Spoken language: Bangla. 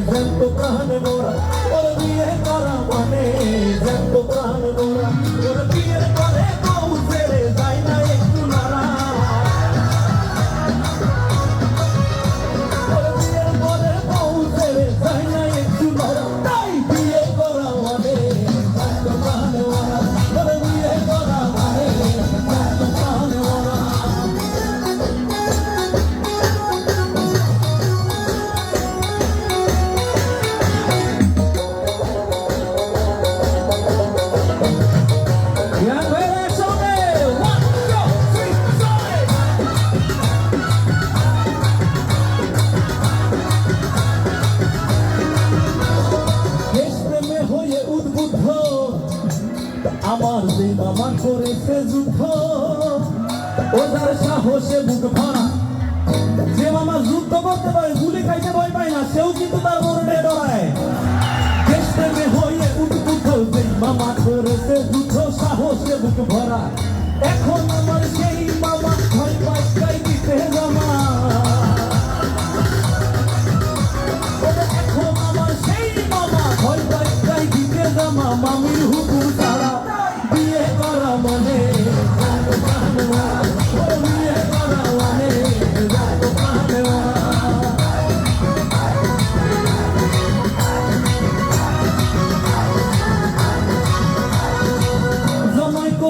ভ্রান্ত প্রাণ মোরা দিয়ে আমার যে মামা করেছে যুদ্ধ। ও তার সাহসে বুক ভরা যে মামা যুদ্ধ করতে পারে, গুলি খাইতে ভয় পায় না, সেও কিন্তু তার মরণে ডরায়। দেশপ্রেমে হয়ে উদ্বুদ্ধ যে মামা করেছে যুদ্ধ, সাহসে বুক ভরা। এখন আমার সেই মামা